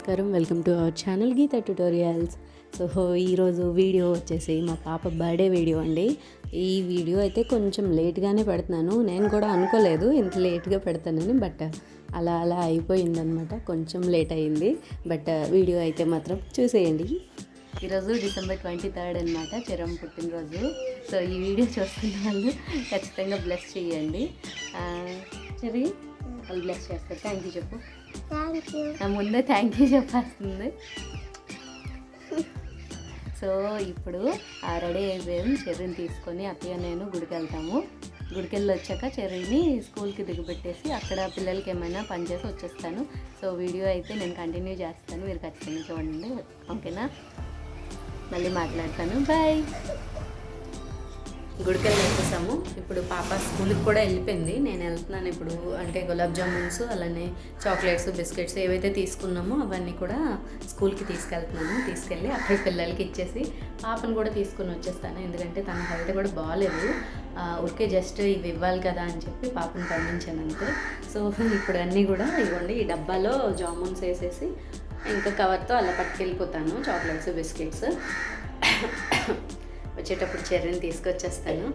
నమస్కారం. Welcome to our channel Geetha tutorials. So ఈరోజు video వచ్చేసి మా పాప బర్త్డే వీడియో అండి. ఈ వీడియో అయితే కొంచెం లేట్గానే పెడుతున్నాను. నేను కూడా అనుకోలేదు ఇంత లేట్గా పెడతానని బట్ అలా అలా అయిపోయిందనమాట కొంచెం లేట్ అయింది. బట్ వీడియో అయితే మాత్రం చూసేయండి. ఈరోజు డిసెంబర్ ట్వంటీ థర్డ్ అనమాట చిరం పుట్టినరోజు. సో ఈ వీడియో చూస్తున్న వాళ్ళు ఖచ్చితంగా బ్లెస్ చేయండి. ఆ, చెరి వాళ్ళు బ్లెస్ చేస్తారు. థ్యాంక్ యూ చెప్పు. నా ముందే థ్యాంక్ యూ చెప్పేస్తుంది సో ఇప్పుడు ఆ రెడీ అయిపోయాం చెర్రీని తీసుకొని అత్తయ్య నేను గుడికి వెళ్తాము. గుడికి వెళ్ళి వచ్చాక చెర్రీని స్కూల్కి దిగుపెట్టేసి అక్కడ పిల్లలకి ఏమైనా పని చేసి వచ్చేస్తాను. సో వీడియో అయితే నేను కంటిన్యూ చేస్తాను. మీరు ఖచ్చితంగా చూడండి. ఓకేనా? మళ్ళీ మాట్లాడతాను. బాయ్ గుడికి వెళ్ళి వచ్చేసాము. ఇప్పుడు పాప స్కూల్కి కూడా వెళ్ళిపోయింది. నేను వెళ్తున్నాను ఇప్పుడు అంటే గులాబ్ జామున్స్ అలానే చాక్లెట్స్ బిస్కెట్స్ ఏవైతే తీసుకున్నామో అవన్నీ కూడా స్కూల్కి తీసుకెళ్తున్నాను. తీసుకెళ్ళి అక్కడ పిల్లలకి ఇచ్చేసి పాపను కూడా తీసుకుని వచ్చేస్తాను. ఎందుకంటే తన హెల్త్ కూడా బాగాలేదు ఓకే ఊరికే జస్ట్ ఇవి ఇవ్వాలి కదా అని చెప్పి పాపను పంపించాను అంతే. సో ఇప్పుడు అన్నీ కూడా ఇవ్వండి. ఈ డబ్బాలో జామున్స్ వేసేసి ఇంకా కవర్తో అలా పట్టుకెళ్ళిపోతాను. Chocolates biscuits. వచ్చేటప్పుడు చెర్రీని తీసుకొచ్చేస్తాను.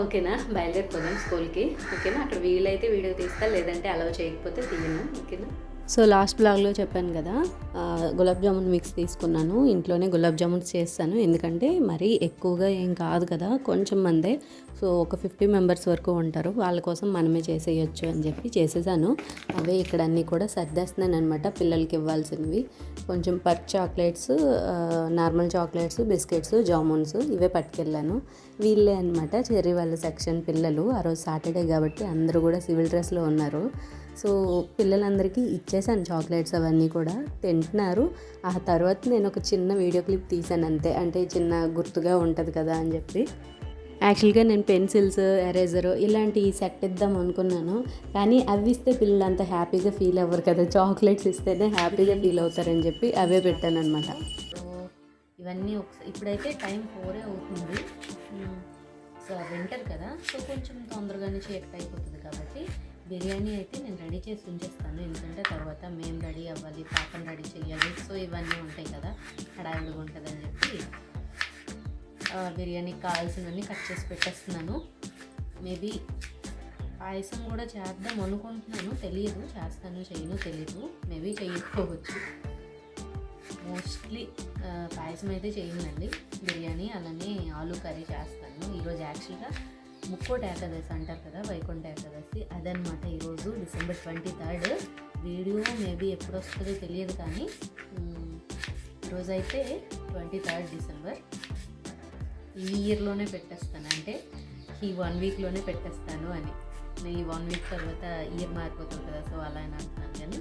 ఓకేనా? బయలుదేరిపోదాం స్కూల్కి. ఓకేనా? అక్కడ వీలైతే వీడియో తీస్తా లేదంటే అలౌ చేయకపోతే తీయను. ఓకేనా? సో లాస్ట్ బ్లాగ్లో చెప్పాను కదా గులాబ్ జామున్ మిక్స్ తీసుకున్నాను. ఇంట్లోనే గులాబ్ జామున్స్ చేస్తాను. ఎందుకంటే మరీ ఎక్కువగా ఏం కాదు కదా కొంచెం మందే. సో ఒక ఫిఫ్టీ మెంబర్స్ వరకు ఉంటారు. వాళ్ళ కోసం మనమే చేసేయచ్చు అని చెప్పి చేసేసాను. అవే ఇక్కడ అన్నీ కూడా సర్దేస్తున్నాను అనమాట పిల్లలకి ఇవ్వాల్సినవి. కొంచెం Perk chocolates normal chocolates biscuits jamuns ఇవే పట్టుకెళ్ళాను. వీళ్ళే అనమాట చెర్రీ వాళ్ళ సెక్షన్ పిల్లలు. ఆ రోజు సాటర్డే కాబట్టి అందరూ కూడా సివిల్ డ్రెస్లో ఉన్నారు. సో పిల్లలందరికీ ఇచ్చేసాను చాక్లెట్స్ అవన్నీ కూడా. తింటున్నారు. ఆ తర్వాత నేను ఒక చిన్న వీడియో క్లిప్ తీసాను అంతే. అంటే చిన్న గుర్తుగా ఉంటుంది కదా అని చెప్పి. యాక్చువల్గా నేను పెన్సిల్స్ ఎరేజర్ ఇలాంటి సెట్ ఇద్దాం అనుకున్నాను. కానీ అవి ఇస్తే పిల్లలు అంత హ్యాపీగా ఫీల్ అవ్వరు కదా. చాక్లెట్స్ ఇస్తేనే హ్యాపీగా ఫీల్ అవుతారని చెప్పి అవే పెట్టాను అనమాట సో ఇవన్నీ ఒకసారి ఇప్పుడైతే టైం ఫోరే అవుతుంది. సో వింటర్ కదా. సో కొంచెం తొందరగానే చీకటి అయిపోతుంది కాబట్టి బిర్యానీ అయితే నేను రెడీ చేసి ఉంచేస్తాను. ఎందుకంటే తర్వాత మేము రెడీ అవ్వాలి పాపను రెడీ చేయాలి సో ఇవన్నీ ఉంటాయి కదా హడావిడిగా ఉంటుందని చెప్పి బిర్యానీకి కావాల్సినవన్నీ కట్ చేసి పెట్టేస్తున్నాను. మేబీ పాయసం కూడా చేద్దాం అనుకుంటున్నాను. తెలియదు చేస్తాను చేయను తెలియదు మేబీ చేయకపోవచ్చు. మోస్ట్లీ పాయసం అయితే చేయనండి. బిర్యానీ అలానే ఆలు కర్రీ చేస్తాను. ఈరోజు యాక్చువల్గా ముక్కోటి ఏకాదశి అంటారు కదా వైకుంఠ ఏకాదశి. అదనమాట ఈరోజు December twenty third. Video maybe ఎప్పుడు వస్తుందో తెలియదు కానీ మ్, ఈరోజు అయితే ట్వంటీ థర్డ్ డిసెంబర్. ఈ ఇయర్లోనే పెట్టేస్తాను. అంటే ఈ వన్ వీక్లోనే పెట్టేస్తాను అని. నేను ఈ వన్ వీక్ తర్వాత ఇయర్ మారిపోతుంది కదా సో అలా అని అంటున్నాను కానీ.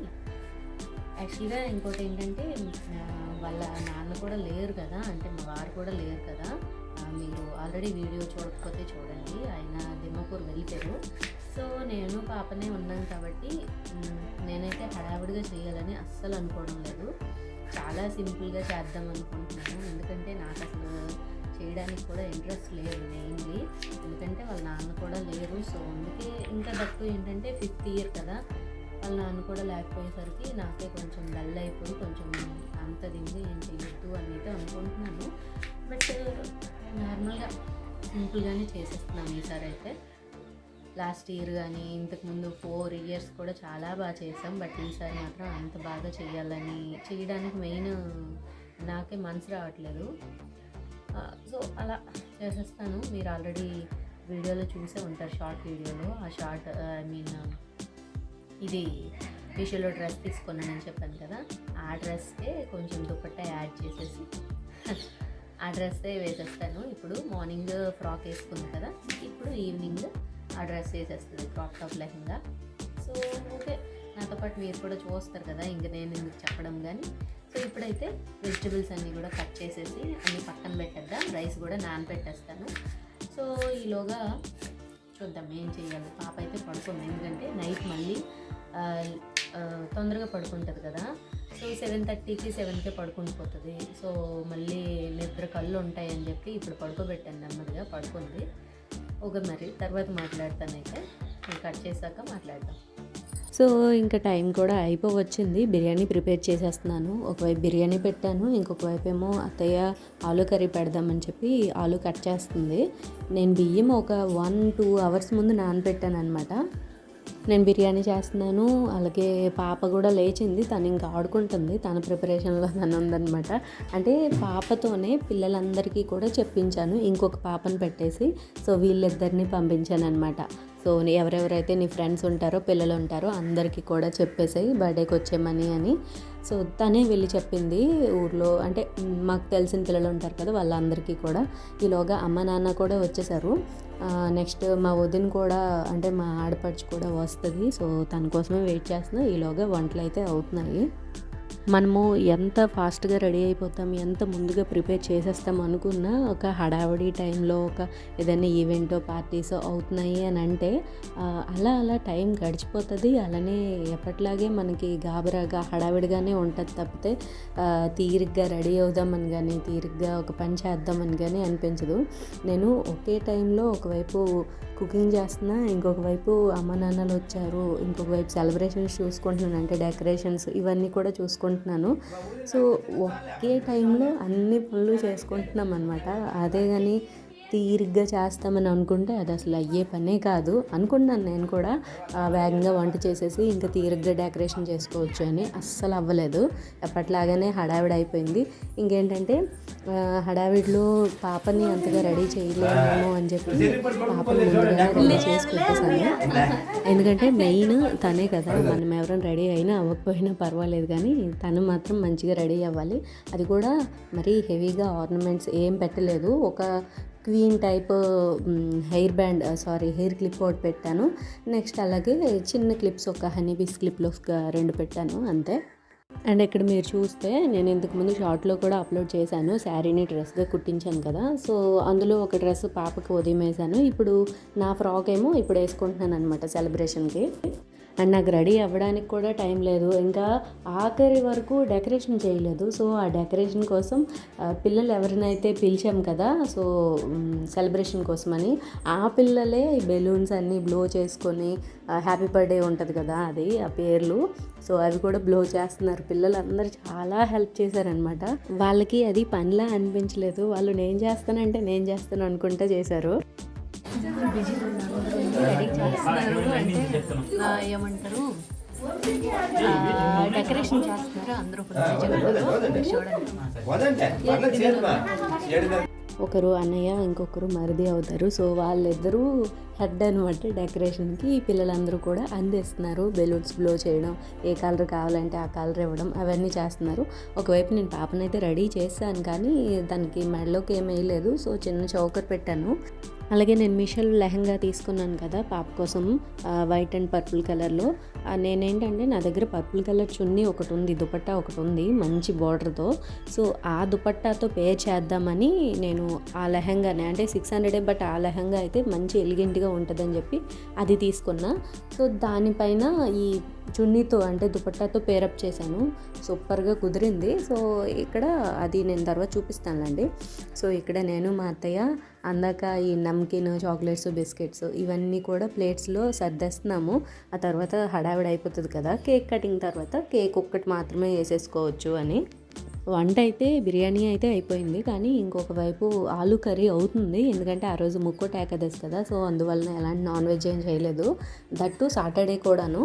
యాక్చువల్గా ఇంకోటి ఏంటంటే వాళ్ళ నాన్న కూడా లేరు కదా అంటే మా వారు కూడా లేరు కదా. మీరు ఆల్రెడీ వీడియో చూడకపోతే చూడండి. ఆయన దిమ్మపూర్ వెళ్ళిపోయారు. సో నేను పాపనే ఉన్నాను కాబట్టి నేనైతే హడావిడిగా చేయాలని అస్సలు అనుకోవడం లేదు. చాలా సింపుల్గా చేద్దాం అనుకుంటున్నాను. ఎందుకంటే నాకు అసలు చేయడానికి కూడా ఇంట్రెస్ట్ లేదు మెయిన్లీ ఎందుకంటే వాళ్ళ నాన్న కూడా లేరు. సో అందుకే ఇంకా దట్టు ఏంటంటే ఫిఫ్త్ ఇయర్ కదా. వాళ్ళ నాన్న కూడా లేకపోయేసరికి నాకే కొంచెం డల్ అయిపోయి కొంచెం అంత దిండి ఏం చేయొద్దు అని అయితే అనుకుంటున్నాను. బట్ నార్మల్గా సింపుల్గానే చేసేస్తున్నాం ఈసారి అయితే. లాస్ట్ ఇయర్ కానీ ఇంతకుముందు ఫోర్ ఇయర్స్ కూడా చాలా బాగా చేసాం. బట్ ఈసారి మాత్రం అంత బాగా చేయాలని చేయడానికి మెయిన్ నాకే మనసు రావట్లేదు. సో అలా చేసేస్తాను. మీరు ఆల్రెడీ వీడియోలో చూసే ఉంటారు షార్ట్ వీడియోలో. ఆ షార్ట్ ఐ మీన్ ఇది మీషోలో డ్రెస్ తీసుకున్నానని చెప్పాను కదా. ఆ డ్రెస్కే కొంచెం దుపట్టా యాడ్ చేసేసి ఆ డ్రెస్సే వేసేస్తాను. ఇప్పుడు మార్నింగ్ ఫ్రాక్ వేసుకుంది కదా ఇప్పుడు ఈవినింగ్ ఆ డ్రెస్ వేసేస్తుంది crop top lehenga. So okay. నాతో పాటు మీరు కూడా చూస్తారు కదా ఇంక నేను ఎందుకు చెప్పడం కానీ సో ఇప్పుడైతే వెజిటబుల్స్ అన్నీ కూడా కట్ చేసేసి అన్నీ పక్కన పెట్టేద్దాం. రైస్ కూడా నానబెట్టేస్తాను సో ఈలోగా చూద్దాం ఏం చేయాలి. పాప అయితే పడుకుంది. ఎందుకంటే నైట్ మళ్ళీ తొందరగా పడుకుంటుంది కదా. సో సెవెన్ థర్టీకి సెవెన్కే పడుకుని పోతుంది. సో మళ్ళీ నిద్ర కళ్ళు ఉంటాయని చెప్పి ఇప్పుడు పడుకోబెట్టాను నెమ్మదిగా పడుకుంది. ఓకే మరి తర్వాత మాట్లాడతానైతే కట్ చేశాక మాట్లాడదాం. సో ఇంకా టైం కూడా అయిపోవచ్చింది. బిర్యానీ ప్రిపేర్ చేసేస్తున్నాను. ఒకవైపు బిర్యానీ పెట్టాను ఇంకొక వైపు ఏమో అత్తయ్య ఆలు కర్రీ పెడదామని చెప్పి ఆలు కట్ చేస్తుంది. నేను బియ్యం ఒక వన్ టూ అవర్స్ ముందు నానబెట్టాను అనమాట నేను బిర్యానీ చేస్తున్నాను. అలాగే పాప కూడా లేచింది. తను ఇంకా ఆడుకుంటుంది. తన ప్రిపరేషన్లో తను ఉందనమాట అంటే పాపతోనే పిల్లలందరికీ కూడా చెప్పించాను. ఇంకొక పాపను పెట్టేసి. సో వీళ్ళిద్దరిని పంపించాను అనమాట సో నీ ఎవరెవరైతే నీ ఫ్రెండ్స్ ఉంటారో పిల్లలు ఉంటారో అందరికీ కూడా చెప్పేసాయి బర్త్డేకి వచ్చేమని అని. సో తనే వెళ్ళి చెప్పింది ఊర్లో. అంటే మాకు తెలిసిన పిల్లలు ఉంటారు కదా వాళ్ళందరికీ కూడా. ఈలోగా అమ్మ నాన్న కూడా వచ్చేసారు. నెక్స్ట్ మా వదిన కూడా అంటే మా ఆడపడుచు కూడా వస్తుంది. సో తన కోసమే వెయిట్ చేస్తున్నా. ఈలోగా వంటలు అయితే అవుతున్నాయి. మనము ఎంత ఫాస్ట్గా రెడీ అయిపోతాం ఎంత ముందుగా ప్రిపేర్ చేసేస్తాం అనుకున్నా ఒక హడావిడి టైంలో ఒక ఏదైనా ఈవెంటో పార్టీసో అవుతున్నాయి అని అంటే అలా అలా టైం గడిచిపోతుంది. అలానే ఎప్పట్లాగే మనకి గాబరాగా హడావిడిగానే ఉంటుంది తప్పితే తీరిగ్గా రెడీ అవుదామని కానీ తీరిగ్గా ఒక పని చేద్దామని కానీ అనిపించదు. నేను ఒకే టైంలో ఒకవైపు కుకింగ్ చేస్తున్నా ఇంకొక వైపు అమ్మ నాన్నలు వచ్చారు ఇంకొక వైపు సెలబ్రేషన్స్ చూసుకుంటున్నాను అంటే డెకరేషన్స్ ఇవన్నీ కూడా చూసుకుంటున్నాను సో ఒకే టైంలో అన్ని పనులు చేసుకుంటున్నాం అనమాట అదే కానీ తీరిగ్గా చేస్తామని అనుకుంటే అది అసలు అయ్యే పనే కాదు. అనుకున్నాను నేను కూడా. వేగంగా వంట చేసేసి ఇంకా తీరిగ్గా డెకరేషన్ చేసుకోవచ్చు అని అస్సలు అవ్వలేదు. ఎప్పట్లాగానే హడావిడి అయిపోయింది. ఇంకేంటంటే హడావిడిలో పాపని అంతగా రెడీ చేయలేమేమో అని చెప్పి పాపని ముందుగా రెడీ చేసి పెట్టేశాను ఎందుకంటే మెయిన్ తనే కదా. మనం ఎవరైనా రెడీ అయినా అవ్వకపోయినా పర్వాలేదు కానీ తను మాత్రం మంచిగా రెడీ అవ్వాలి. అది కూడా మరీ హెవీగా ఆర్నమెంట్స్ ఏం పెట్టలేదు. ఒక queen type hair band sorry hair clip ఒకటి పెట్టాను. నెక్స్ట్ అలాగే చిన్న క్లిప్స్ ఒక హనీ బీస్ క్లిప్లో ఒక రెండు పెట్టాను అంతే. అండ్ ఇక్కడ మీరు చూస్తే నేను ఇంతకుముందు షార్ట్లో కూడా అప్లోడ్ చేశాను. శారీని డ్రెస్గా కుట్టించాను కదా. సో అందులో ఒక డ్రెస్ పాపకి ఉదయం వేసాను ఇప్పుడు నా ఫ్రాక్ ఏమో ఇప్పుడు వేసుకుంటున్నాను అనమాట సెలబ్రేషన్కి. అండ్ నాకు రెడీ అవ్వడానికి కూడా టైం లేదు. ఇంకా ఆఖరి వరకు డెకరేషన్ చేయలేదు. సో ఆ డెకరేషన్ కోసం పిల్లలు ఎవరినైతే పిలిచాం కదా సో సెలబ్రేషన్ కోసమని ఆ పిల్లలే ఈ బెలూన్స్ అన్నీ బ్లో చేసుకొని హ్యాపీ బర్త్డే ఉంటుంది కదా అది ఆ పేర్లు. సో అవి కూడా బ్లో చేస్తున్నారు. పిల్లలు అందరూ చాలా హెల్ప్ చేశారనమాట వాళ్ళకి అది పనిలా అనిపించలేదు. వాళ్ళు నేను చేస్తానంటే నేను చేస్తాను అనుకుంటా చేశారు. ఏమంటారు డెకరేషన్ చేస్తున్నారు. అందరూ చూడండి ఒకరు అన్నయ్య ఇంకొకరు మరిది అవుతారు. సో వాళ్ళిద్దరూ హెడ్ అనమాట డెకరేషన్కి. పిల్లలందరూ కూడా అందిస్తున్నారు. బెలూన్స్ బ్లో చేయడం ఏ కలర్ కావాలంటే ఆ కలర్ ఇవ్వడం అవన్నీ చేస్తున్నారు. ఒకవైపు నేను పాపనైతే రెడీ చేశాను కానీ దానికి మెడలోకి ఏం వేయలేదు. సో చిన్న చౌకర్ పెట్టాను. అలాగే నేను మీషోలో లెహంగా తీసుకున్నాను కదా పాప కోసం వైట్ అండ్ పర్పుల్ కలర్లో. నేనేంటంటే నా దగ్గర పర్పుల్ కలర్ చున్నీ ఒకటి ఉంది దుపట్టా ఒకటి ఉంది మంచి బార్డర్తో. సో ఆ దుపట్టాతో పేర్ చేద్దామని నేను ఆ లెహంగానే అంటే సిక్స్ హండ్రెడే బట్ ఆ లెహంగా అయితే మంచి ఎలిగెంట్గా ఉంటుందని చెప్పి అది తీసుకున్నా. సో దానిపైన ఈ చున్నీతో అంటే దుపట్టాతో పేరప్ చేశాను. సూపర్గా కుదిరింది. సో ఇక్కడ అది నేను తర్వాత చూపిస్తానులేండి. సో ఇక్కడ నేను మా అత్తయ్య అందాక ఈ నమ్కిన్ చాక్లెట్స్ బిస్కెట్స్ ఇవన్నీ కూడా ప్లేట్స్లో సర్దేస్తున్నాము. ఆ తర్వాత హడావిడి అయిపోతుంది కదా కేక్ కటింగ్ తర్వాత కేక్ ఒక్కటి మాత్రమే వేసేసుకోవచ్చు అని. వంట అయితే బిర్యానీ అయితే అయిపోయింది. కానీ ఇంకొక వైపు ఆలు కర్రీ అవుతుంది. ఎందుకంటే ఆ రోజు ముక్కోట ఏకాదశి కదా. సో అందువలన ఎలాంటి నాన్ వెజ్ ఏం చేయలేదు. దట్టు సాటర్డే కూడాను.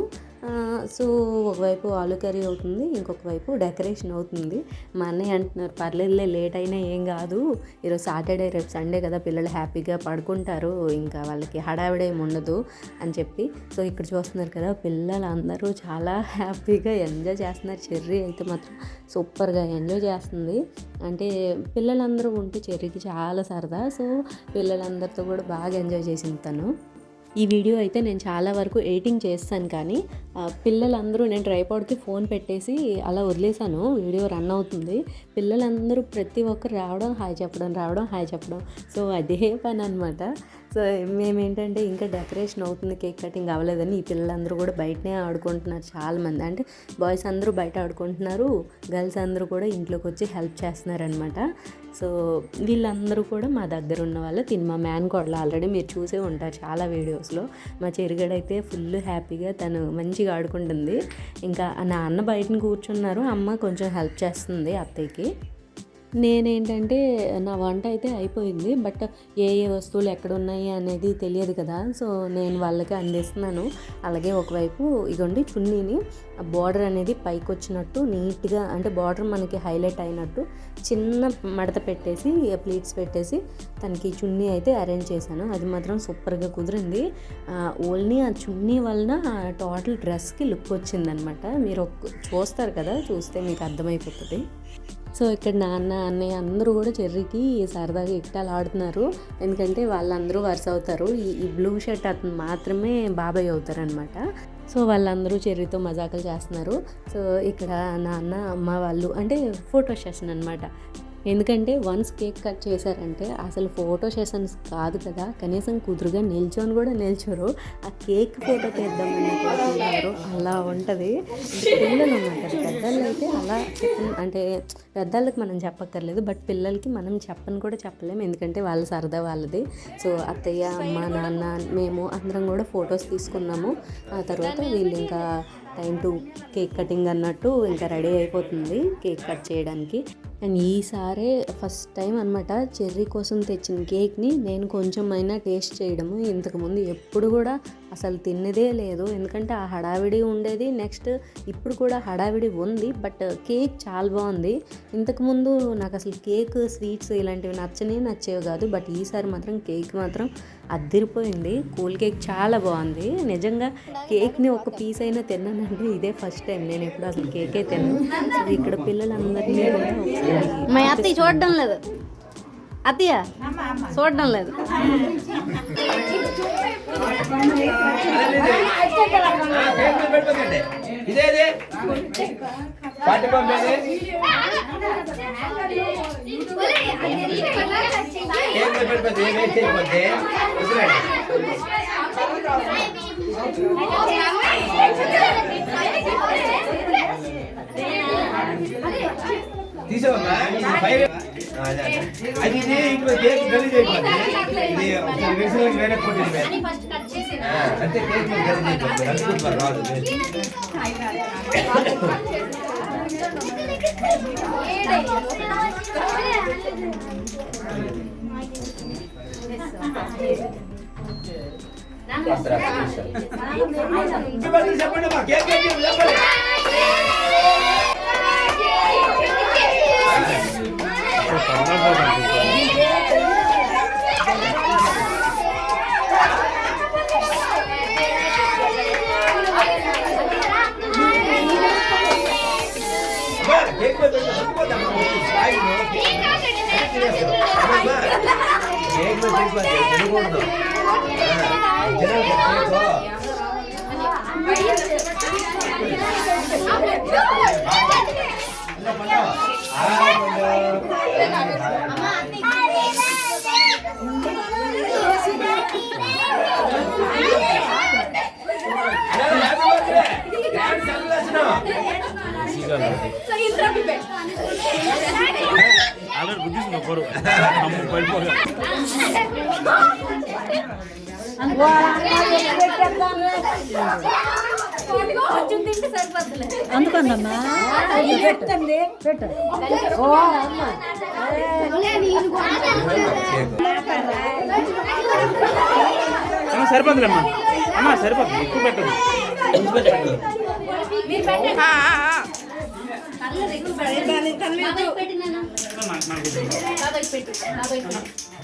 సో ఒకవైపు ఆలు కర్రీ అవుతుంది. ఇంకొక వైపు డెకరేషన్ అవుతుంది. మా అన్నయ్య అంటున్నారు పర్లేదులే లేట్ అయినా ఏం కాదు. ఈరోజు సాటర్డే రేపు సండే కదా పిల్లలు హ్యాపీగా పడుకుంటారు. ఇంకా వాళ్ళకి హడావిడి ఏమి ఉండదు. అని చెప్పి సో ఇక్కడ చూస్తున్నారు కదా పిల్లలు అందరూ చాలా హ్యాపీగా ఎంజాయ్ చేస్తున్నారు. చెర్రీ అయితే మాత్రం సూపర్గా ఎంజాయ్ ఎంజాయ్ చేస్తుంది. అంటే పిల్లలందరూ ఉంటే చెర్రీకి చాలా సరదా. సో పిల్లలందరితో కూడా బాగా ఎంజాయ్ చేసింది తను. ఈ వీడియో అయితే నేను చాలా వరకు ఎడిటింగ్ చేస్తాను కానీ పిల్లలందరూ నేను ట్రైపాడ్కి ఫోన్ పెట్టేసి అలా వదిలేశాను. వీడియో రన్ అవుతుంది. పిల్లలందరూ ప్రతి ఒక్కరు రావడం హాయ్ చెప్పడం రావడం హాయ్ చెప్పడం. సో అదే పని అనమాట సో మేమేంటంటే ఇంకా డెకరేషన్ అవుతుంది కేక్ కటింగ్ అవ్వలేదని ఈ పిల్లలందరూ కూడా బయటనే ఆడుకుంటున్నారు చాలామంది. అంటే బాయ్స్ అందరూ బయట ఆడుకుంటున్నారు గర్ల్స్ అందరూ కూడా ఇంట్లోకి వచ్చి హెల్ప్ చేస్తున్నారనమాట సో వీళ్ళందరూ కూడా మా దగ్గర ఉన్న వాళ్ళు తిని మా మ్యాన్ కోడలు ఆల్రెడీ మీరు చూసే ఉంటారు చాలా వీడియోస్లో. మా చెరుగడైతే ఫుల్ హ్యాపీగా తను మంచిగా ఆడుకుంటుంది. ఇంకా నాన్న బయటని కూర్చున్నారు. అమ్మ కొంచెం హెల్ప్ చేస్తుంది అత్తయ్యకి. నేనేంటంటే నా వంట అయితే అయిపోయింది. బట్ ఏ ఏ వస్తువులు ఎక్కడ ఉన్నాయి అనేది తెలియదు కదా. సో నేను వాళ్ళకి అందిస్తున్నాను. అలాగే ఒకవైపు ఇగోండి చున్నీని బార్డర్ అనేది పైకి వచ్చినట్టు నీట్గా అంటే బార్డర్ మనకి హైలైట్ అయినట్టు చిన్న మడత పెట్టేసి ప్లీట్స్ పెట్టేసి తనకి చున్నీ అయితే అరేంజ్ చేశాను. అది మాత్రం సూపర్గా కుదిరింది. ఓన్లీ ఆ చున్నీ వలన టోటల్ డ్రెస్కి లుక్ వచ్చిందనమాట. మీరు ఒక్క- చూస్తారు కదా చూస్తే మీకు అర్థమైపోతుంది. సో ఇక్కడ నాన్న అన్నయ్య అందరూ కూడా చెర్రీకి సరదాగా ఇట్టాలు ఆడుతున్నారు. ఎందుకంటే వాళ్ళందరూ వరుస అవుతారు. ఈ ఈ బ్లూ షర్ట్ అతను మాత్రమే బాబాయ్ అవుతారనమాట సో వాళ్ళందరూ చెర్రీతో మజాకులు చేస్తున్నారు. సో ఇక్కడ నాన్న అమ్మ వాళ్ళు అంటే ఫోటో సెషన్ అనమాట ఎందుకంటే వన్స్ కేక్ కట్ చేశారంటే అసలు ఫోటో సెషన్స్ కాదు కదా. కనీసం కుదురుగా నిల్చొని కూడా నిల్చోరు. ఆ కేక్ ఫోటో తీద్దామన్నారు అలా ఉంటుంది. పిల్లలు ఉన్నారు పెద్దలు అయితే అలా అంటే పెద్దళ్ళకి మనం చెప్పక్కర్లేదు. బట్ పిల్లలకి మనం చెప్పని కూడా చెప్పలేము ఎందుకంటే వాళ్ళ సరదా వాళ్ళది. సో అత్తయ్య అమ్మ నాన్న మేము అందరం కూడా ఫొటోస్ తీసుకున్నాము. ఆ తర్వాత వీళ్ళు ఇంకా టైం టు కేక్ కటింగ్ అన్నట్టు ఇంకా రెడీ అయిపోతుంది కేక్ కట్ చేయడానికి. అండ్ ఈసారే ఫస్ట్ టైం అనమాట చెర్రీ కోసం తెచ్చిన కేక్ని నేను కొంచెం అయినా టేస్ట్ చేయడము. ఇంతకుముందు ఎప్పుడు కూడా అసలు తిన్నదే లేదు. ఎందుకంటే ఆ హడావిడి ఉండేది. నెక్స్ట్ ఇప్పుడు కూడా హడావిడి ఉంది. బట్ కేక్ చాలా బాగుంది. ఇంతకుముందు నాకు అసలు కేక్ స్వీట్స్ ఇలాంటివి నచ్చనే నచ్చేవి కాదు. బట్ ఈసారి మాత్రం కేక్ మాత్రం అద్దరిపోయింది. కూల్ కేక్ చాలా బాగుంది. నిజంగా కేక్ని ఒక పీస్ అయినా తిన్నానంటే ఇదే ఫస్ట్ టైం. నేను ఎప్పుడు అసలు కేకే తిన్నాను ఇక్కడ పిల్లలందరినీ కూడా మా అత్తయ్య చూడడం లేదు. అత్తయ్య చూడడం లేదు. ఇదే ఇదే పాటి పంపేది? ఏం పెట్టుకోద్ది ఏం వేస్ట్ అయిపోద్ది వదిలేండి తీసేవమ్మా ఫైవ్ అదే అదే. అది ఇది ఇప్పుడు కేక్ గలీజ్ అయిపోద్ది ఇది ఒకసారి వేసిన వేరే కొట్టింది అంటే కేక్ మీద గలీజ్ అయిపోద్ది అనుకుంటున్నారు రాదు చెప్పండి చెప్పండి మా కేక్ కేక్ చెప్పండి అది తినేస్తాం. ఆల్రెడీ అమ్మ పడిపోగా అందుకుందమ్మా పెట్టండి పెట్టు. ఓ అమ్మ. సరిపోతుంది అమ్మా. అమ్మ సరిపోతుంది. ఎక్కువ పెట్టదు. నాకు వద్దు.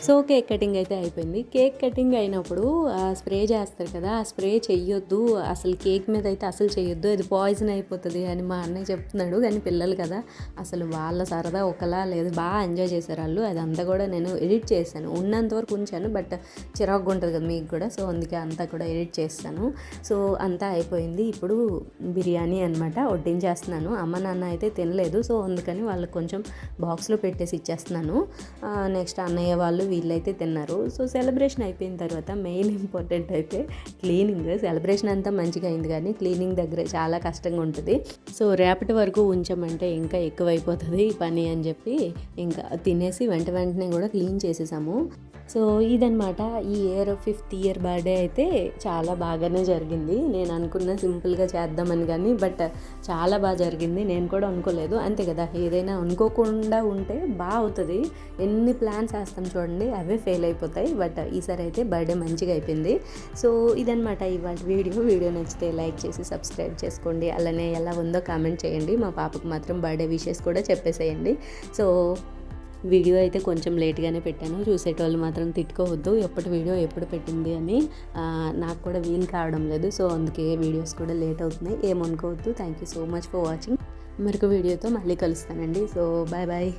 సో కేక్ కటింగ్ అయితే అయిపోయింది. కేక్ కటింగ్ అయినప్పుడు ఆ స్ప్రే చేస్తారు కదా ఆ స్ప్రే చెయ్యొద్దు. అసలు కేక్ మీద అయితే అసలు చెయ్యొద్దు. అది పాయిజన్ అయిపోతుంది అని మా అన్నయ్య చెప్తున్నాడు. కానీ పిల్లలు కదా అసలు వాళ్ళ సరదా ఒకలా లేదు. బాగా ఎంజాయ్ చేశారు వాళ్ళు. అదంతా కూడా నేను ఎడిట్ చేశాను. ఉన్నంత వరకు ఉంచాను. బట్ చిరాకుగా ఉంటుంది కదా మీకు కూడా. సో అందుకే అంతా కూడా ఎడిట్ చేస్తాను. సో అంతా అయిపోయింది. ఇప్పుడు బిర్యానీ అనమాట వడ్డించేస్తున్నాను. అమ్మ నాన్న అయితే తినలేదు. సో అందుకని వాళ్ళకి కొంచెం బాక్స్లో పెట్టేసి ఇచ్చేస్తున్నాను. నెక్స్ట్ అన్నయ్య వాళ్ళు వీళ్ళైతే తిన్నారు. సో సెలబ్రేషన్ అయిపోయిన తర్వాత మెయిన్ ఇంపార్టెంట్ అయితే క్లీనింగ్. సెలబ్రేషన్ అంతా మంచిగా అయింది కానీ క్లీనింగ్ దగ్గర చాలా కష్టంగా ఉంటుంది. సో రేపటి వరకు ఉంచమంటే ఇంకా ఎక్కువైపోతుంది ఈ పని అని చెప్పి ఇంకా తినేసి వెంట వెంటనే కూడా క్లీన్ చేసేసాము. సో ఇదనమాట ఈ ఇయర్ ఫిఫ్త్ ఇయర్ బర్త్డే అయితే చాలా బాగానే జరిగింది. నేను అనుకున్న సింపుల్గా చేద్దామని కానీ బట్ చాలా బాగా జరిగింది. నేను కూడా అనుకోలేదు. అంతే కదా ఏదైనా అనుకోకుండా ఉంటే బాగా అవుతుంది. ఎన్ని ప్లాన్స్ వేస్తాం చూడండి అవే ఫెయిల్ అయిపోతాయి. బట్ ఈసారి అయితే బర్త్డే మంచిగా అయిపోయింది. సో ఇదనమాట ఇవాళ వీడియో. వీడియో నచ్చితే లైక్ చేసి సబ్స్క్రైబ్ చేసుకోండి. అలానే ఎలా ఉందో కామెంట్ చేయండి. మా పాపకు మాత్రం బర్త్డే విషెస్ కూడా చెప్పేసేయండి. సో వీడియో అయితే కొంచెం లేట్గానే పెట్టాను. చూసేటోళ్ళు మాత్రం తిట్టుకోవద్దు. ఎప్పటి వీడియో ఎప్పుడు పెట్టింది అని నాకు కూడా వీలు కావడం లేదు. సో అందుకే వీడియోస్ కూడా లేట్ అవుతున్నాయి. ఏమనుకోవద్దు thank you so much for watching మరొక వీడియోతో మళ్ళీ కలుస్తానండి. So bye bye